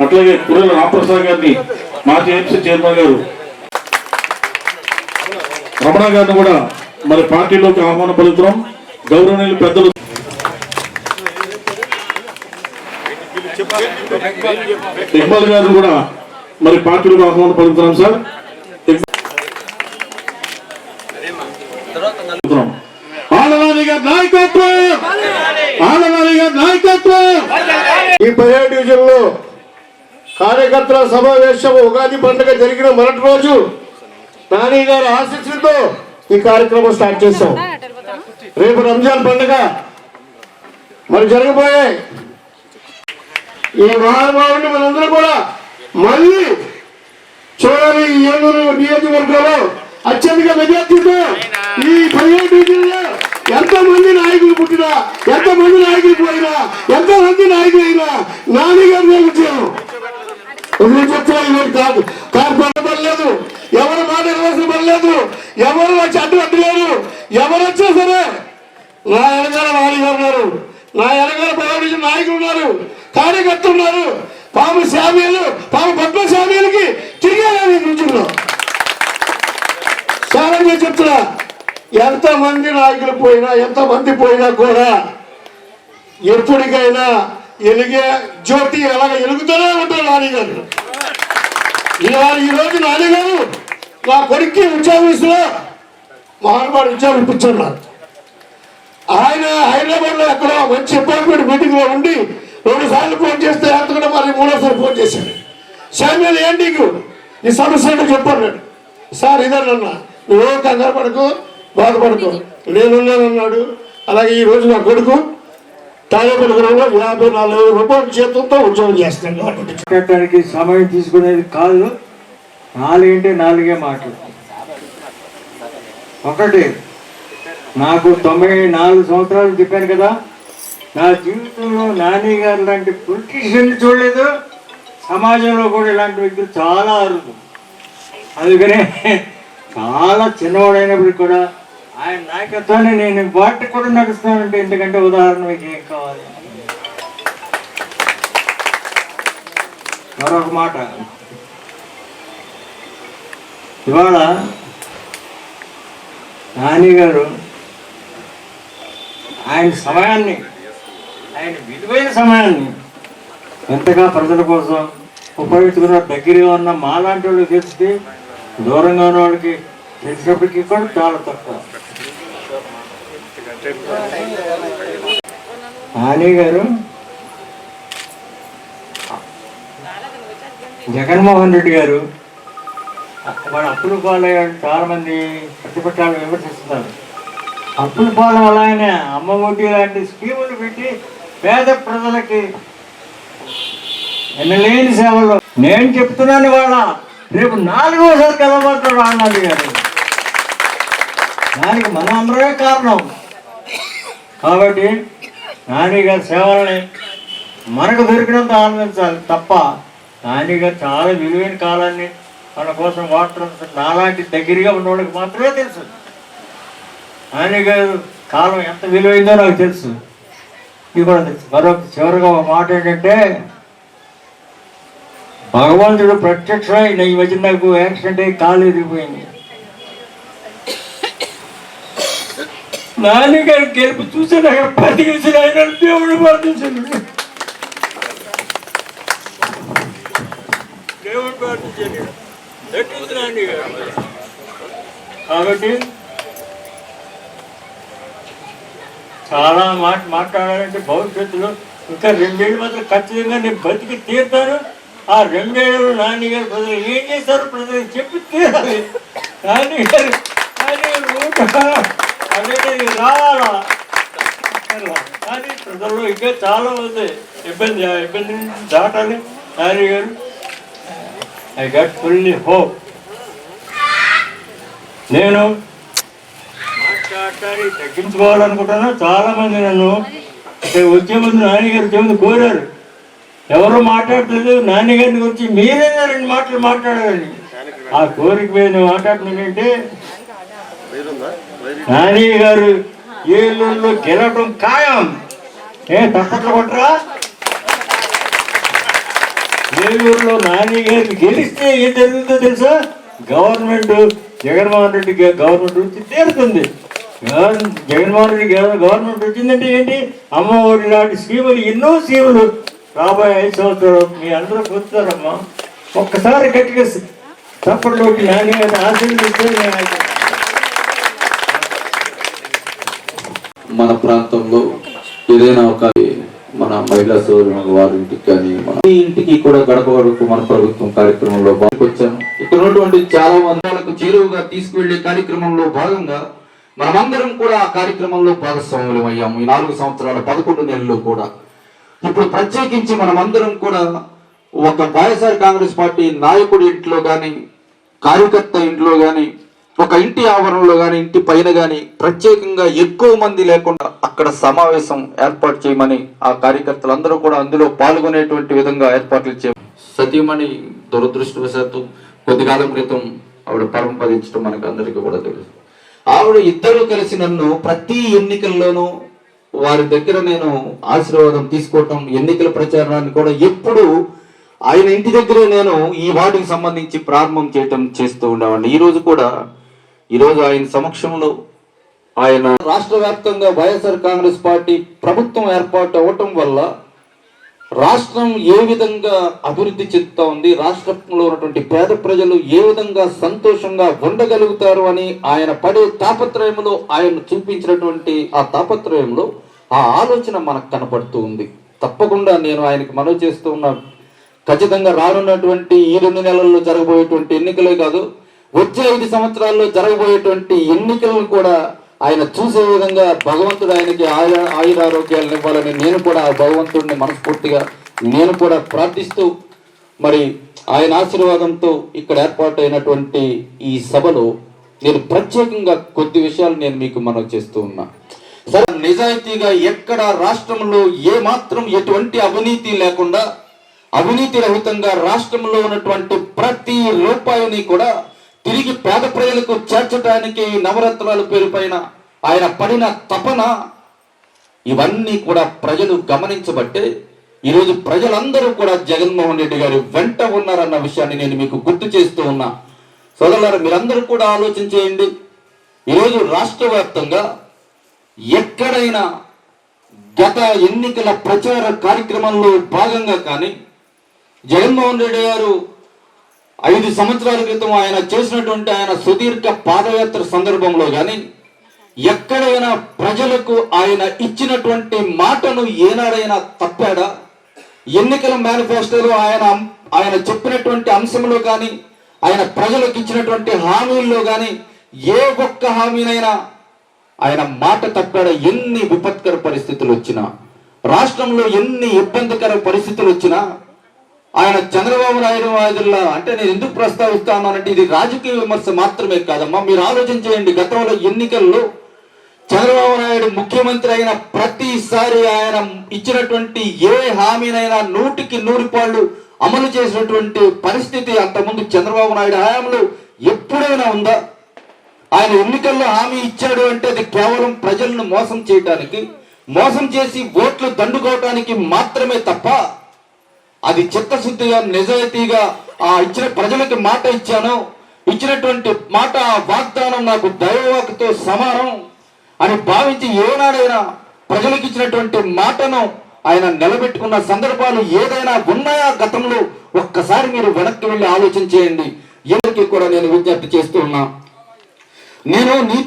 అట్లాగే పురల రామప్రసాద్ గారిని మాజీ ఎంసీ చైర్మన్ గారు రమణ గారిని కూడా మరి పార్టీలోకి ఆహ్వానం పలుకుతున్నాం గౌరవనీయులు పెద్దలు ఇక్బాల్ గారిని కూడా మరి పార్టీలోకి ఆహ్వానం పలుకుతున్నాం సార్ గారి నాయకత్వం! ఆడవారి గారి నాయకత్వం! ఈ పదిహేడు డివిజన్లో కార్యకర్తల సమావేశం ఉగాది పండుగ జరిగిన మొదటి రోజు నాని గారి ఆశీస్సులతో ఈ కార్యక్రమం స్టార్ట్ చేశాం. రేపు రంజాన్ పండుగ. మరి జరగబోయే ఈ మహానుభావుని మనందరూ కూడా మళ్ళీ చూడాలి ఏలూరు నియోజకవర్గంలో అత్యధిక మెజార్టీతో ఈ పదిహేడు డివిజన్లో ఎంత మంది నాయకులు పుట్టినా ఎంత మంది నాయకులు పోయినా ఎంత మంది నాయకులు అయినా నాని ఉద్యోగం విజయం కాదు. కార్పొరేట్ పడలేదు ఎవరు మాట ఇవ్వాల్సిన పడలేదు ఎవరు వచ్చి అడ్డు అడ్డులేరు ఎవరు వచ్చా సరే నా వెనకాల నాని ఉన్నారు. నా వెనకాల పదవి నాయకులు ఉన్నారు. కార్యకర్తలు ఉన్నారు. పాము స్వామిలు పాము పద్మ శామీలకి తిరిగేయాలి ఈ చాలా చెప్తున్నా ఎంతమంది నాయకులు పోయినా ఎంతమంది పోయినా కూడా ఎప్పటికైనా ఎలిగే జ్యోతి అలాగ ఎలుగుతూనే ఉంటారు నాన్నగారు ఇలా ఈ రోజు నాన్నగారు నా కొడుక్కి ఉద్యోగస్తులో మహానుభావుడు ఉద్యోగం ఇప్పించున్నారు ఆయన హైదరాబాద్లో ఎక్కడో మంచి అపార్ట్మెంట్ మీటింగ్లో ఉండి రెండు సార్లు ఫోన్ చేస్తే అంతకుండా మరి మూడోసారి ఫోన్ చేశాడు. శామ్యుల్ ఏంటి నీకు? ఈ సమస్య చెప్పాడు. చెప్పాను సార్ ఇదేనన్నా నువ్వు కంగారు పడకు. బాధపడకు నేనున్నానన్నాడు అలాగే ఈ రోజు నా కొడుకు తాడేపల్లి గ్రామంలో యాభై నాలుగు వేల రూపాయల చేతులతో ఉద్యోగం చేస్తున్నాడు. సమయం తీసుకునేది కాదు. నాలుగంటే నాలుగే మాటలు. ఒకటి నాకు తొంభై నాలుగు సంవత్సరాలు చెప్పాను కదా నా జీవితంలో నాని గారు లాంటి పొలిటీషియన్ చూడలేదు. సమాజంలో కూడా ఇలాంటి వ్యక్తులు చాలా అరుదు. అందుకనే చాలా చిన్నవాడైనప్పటికి కూడా ఆయన నాయకత్వాన్ని నేను వాటికి కూడా నడుస్తానంటే ఎందుకంటే ఉదాహరణ మీకు ఏం కావాలి? మరొక మాట. ఇవాళ నాని గారు ఆయన సమయాన్ని ఆయన విలువైన సమయాన్ని ఎంతగా ప్రజల కోసం ఉపయోగించుకున్న దగ్గరగా ఉన్న మాలాంటి వాళ్ళకి తెలిస్తే దూరంగా ఉన్న వాళ్ళకి తెలిసినప్పటికీ కూడా చాలా తక్కువ. నాని గారు జగన్మోహన్ రెడ్డి గారు వాడు అప్పులు పాలయ్యాడు చాలా మంది ప్రతిపక్షాలు విమర్శిస్తున్నారు. అప్పుల పాలన అలానే అమ్మ ఒడ్డి లాంటి స్కీములు పెట్టి పేద ప్రజలకి ఎన్నలేని సేవలు. నేను చెప్తున్నాను వాళ్ళ రేపు నాలుగోసారి కలవబోతున్నాడు అన్నది గారు. దానికి మన అందరమే కారణం. కాబట్టి నాని గారి సేవల్ని మనకు దొరికినంత ఆనందించాలి తప్ప నాని గారు చాలా విలువైన కాలాన్ని మన కోసం వాడటం నాలాంటి దగ్గరగా ఉన్న వాళ్ళకి మాత్రమే తెలుసు. నాని గారు కాలం ఎంత విలువైందో నాకు తెలుసు. ఇది కూడా తెలుసు. మరొక చివరిగా ఒక మాట ఏంటంటే భగవంతుడు ప్రత్యక్షమై ఈ మధ్య నాకు యాక్సిడెంట్ అయ్యి కాలు ఎదిగిపోయింది. నాన్నగారు గెలుపు చూసి నాకు ప్రతికించిన ఆయన దేవుడు ప్రార్థించండి దేవుడు ప్రార్థించండి కాబట్టి చాలా మాట మాట్లాడాలంటే భవిష్యత్తులో ఇంకా రెండేళ్ళు మాత్రం ఖచ్చితంగా నేను బతికి తీరుతాను. ఆ రెండేళ్ళు నాన్నగారు ప్రజలు ఏం చేశారు ప్రజలు చెప్పి తీరాలి. నాన్నగారు నాన్నగారు అనేది రావాలా కానీ ప్రజల్లో ఇంకా చాలా ఉంది ఇబ్బంది ఇబ్బంది నుంచి దాటాలి నాన్నగారు ఐ గట్ ఫుల్లీ హోప్ నేను మాట్లాడటాన్ని తగ్గించుకోవాలనుకుంటున్నా చాలా మంది నన్ను వచ్చే ముందు నాన్నగారు వచ్చే ముందు కోరారు. ఎవరు మాట్లాడలేదు నాన్నగారిని గురించి మీరేనా రెండు మాటలు మాట్లాడాలని. ఆ కోరిక మీద నేను నాని గారు ఏలూరులో గెలవడం ఖాయం. ఏ తప్పట్లు కొట్టరా? ఏలూరులో నాని గారు గెలిస్తే ఏం జరుగుతుందో తెలుసా? గవర్నమెంట్ జగన్మోహన్ రెడ్డి గవర్నమెంట్ వచ్చి తీరుతుంది. జగన్మోహన్ రెడ్డి గవర్నమెంట్ వచ్చిందంటే ఏంటి? అమ్మఒడి లాంటి స్కీములు ఎన్నో స్కీములు రాబోయే ఐదు సంవత్సరాలు మీ అందరూ పొందుతారమ్మా ఒక్కసారి గట్టిగా తప్పట్లోకి నాని గారిని ఆశీర్వదిస్తే నేను మన ప్రాంతంలో ఏదైనా ఒక మన మహిళా సోదరుల వారి ఇంటికి కానీ మన ఇంటికి కూడా గడప వరకు మన ప్రభుత్వం కార్యక్రమంలో వచ్చాను ఇక్కడ ఉన్నటువంటి చాలా మంది చేరువుగా తీసుకువెళ్ళే కార్యక్రమంలో భాగంగా మనమందరం కూడా ఆ కార్యక్రమంలో భాగస్వాములం అయ్యాము. ఈ నాలుగు సంవత్సరాల పదకొండు నెలల్లో కూడా. ఇప్పుడు ప్రత్యేకించి మనమందరం కూడా ఒక వైఎస్ఆర్ కాంగ్రెస్ పార్టీ నాయకుడి ఇంట్లో కానీ కార్యకర్త ఇంట్లో కానీ ఆవరణలో కానీ ఇంటి పైన కానీ ప్రత్యేకంగా ఎక్కువ మంది లేకుండా అక్కడ సమావేశం ఏర్పాటు చేయమని ఆ కార్యకర్తలందరూ కూడా అందులో పాల్గొనేటువంటి విధంగా ఏర్పాట్లు చే సతీమణి దురదృష్టవశాత్తు కొద్ది కాలం క్రితం ఆవిడ పరంపదించడం మనకు అందరికీ కూడా తెలుసు. ఆవిడ ఇద్దరు కలిసి నన్ను ప్రతి ఎన్నికల్లోనూ వారి దగ్గర నేను ఆశీర్వాదం తీసుకోవటం ఎన్నికల ప్రచారాన్ని కూడా ఎప్పుడు ఆయన ఇంటి దగ్గరే నేను ఈ వార్డుకి సంబంధించి ప్రారంభం చేయటం చేస్తూ ఉండేవాడిని. ఈ రోజు కూడా ఈరోజు ఆయన సమక్షంలో ఆయన రాష్ట్ర వ్యాప్తంగా వైఎస్ఆర్ కాంగ్రెస్ పార్టీ ప్రభుత్వం ఏర్పాటు అవటం వల్ల రాష్ట్రం ఏ విధంగా అభివృద్ధి చెందుతా ఉంది రాష్ట్రంలో ఉన్నటువంటి పేద ప్రజలు ఏ విధంగా సంతోషంగా ఉండగలుగుతారు అని ఆయన పడే తాపత్రయంలో ఆయన చూపించినటువంటి ఆ తాపత్రయంలో ఆ ఆలోచన మనకు కనపడుతూ ఉంది. తప్పకుండా నేను ఆయనకి మనవి చేస్తూ ఉన్నాను. ఖచ్చితంగా రానున్నటువంటి ఈ రెండు నెలల్లో జరగబోయేటువంటి ఎన్నికలే కాదు వచ్చే ఐదు సంవత్సరాల్లో జరగబోయేటువంటి ఎన్నికలను కూడా ఆయన చూసే విధంగా భగవంతుడు ఆయనకి ఆయుర ఆయురారోగ్యాలను ఇవ్వాలని నేను కూడా ఆ భగవంతుడిని మనస్ఫూర్తిగా నేను కూడా ప్రార్థిస్తూ మరి ఆయన ఆశీర్వాదంతో ఇక్కడ ఏర్పాటైనటువంటి ఈ సభలో నేను ప్రత్యేకంగా కొద్ది విషయాలు నేను మీకు మనవి చేస్తూ ఉన్నా. సరే నిజాయితీగా ఎక్కడ రాష్ట్రంలో ఏ మాత్రం ఎటువంటి అవినీతి లేకుండా అవినీతి రహితంగా రాష్ట్రంలో ఉన్నటువంటి ప్రతి రూపాయిని కూడా తిరిగి పేద ప్రజలకు చేర్చడానికి ఈ నవరత్నాల పేరుపైన ఆయన పడిన తపన ఇవన్నీ కూడా ప్రజలు గమనించబట్టే ఈరోజు ప్రజలందరూ కూడా జగన్మోహన్ రెడ్డి గారి వెంట ఉన్నారన్న విషయాన్ని నేను మీకు గుర్తు చేస్తూ ఉన్నా. సోదరులారా మీరందరూ కూడా ఆలోచన చేయండి. ఈరోజు రాష్ట్ర వ్యాప్తంగా ఎక్కడైనా గత ఎన్నికల ప్రచార కార్యక్రమంలో భాగంగా కానీ జగన్మోహన్ రెడ్డి గారు ఐదు సంవత్సరాల క్రితం ఆయన చేసినటువంటి ఆయన సుదీర్ఘ పాదయాత్ర సందర్భంలో కానీ ఎక్కడైనా ప్రజలకు ఆయన ఇచ్చినటువంటి మాటను ఏనాడైనా తప్పాడా? ఎన్నికల మేనిఫెస్టోలో ఆయన ఆయన చెప్పినటువంటి అంశంలో కానీ ఆయన ప్రజలకు ఇచ్చినటువంటి హామీల్లో కానీ ఏ ఒక్క హామీనైనా ఆయన మాట తప్పాడా? ఎన్ని విపత్కర పరిస్థితులు వచ్చినా రాష్ట్రంలో ఎన్ని ఇబ్బందికర పరిస్థితులు వచ్చినా ఆయన చంద్రబాబు నాయుడు వాదిల్లా అంటే నేను ఎందుకు ప్రస్తావిస్తానంటే ఇది రాజకీయ విమర్శ మాత్రమే కాదమ్మా. మీరు ఆలోచన చేయండి. గతంలో ఎన్నికల్లో చంద్రబాబు నాయుడు ముఖ్యమంత్రి అయిన ప్రతిసారి ఆయన ఇచ్చినటువంటి ఏ హామీనైనా నూటికి నూరు పాళ్ళు అమలు చేసినటువంటి పరిస్థితి అంతకుముందు చంద్రబాబు నాయుడు హయాంలో ఎప్పుడైనా ఉందా? ఆయన ఎన్నికల్లో హామీ ఇచ్చాడు అంటే అది కేవలం ప్రజలను మోసం చేయడానికి మోసం చేసి ఓట్లు దండుకోవటానికి మాత్రమే తప్ప అది చిత్తశుద్ధిగా నిజాయితీగా ఆ ఇచ్చిన ప్రజలకి మాట ఇచ్చాను. ఇచ్చినటువంటి మాట ఆ వాగ్దానం నాకు దైవవాకుతో సమానం అని భావించి ఏనాడైనా ప్రజలకు ఇచ్చినటువంటి మాటను ఆయన నిలబెట్టుకున్న సందర్భాలు ఏదైనా ఉన్నాయా గతంలో? ఒక్కసారి మీరు వెనక్కి వెళ్ళి ఆలోచన చేయండి. ఎవరికి కూడా నేను విజ్ఞప్తి చేస్తూ ఉన్నా. నేను నీ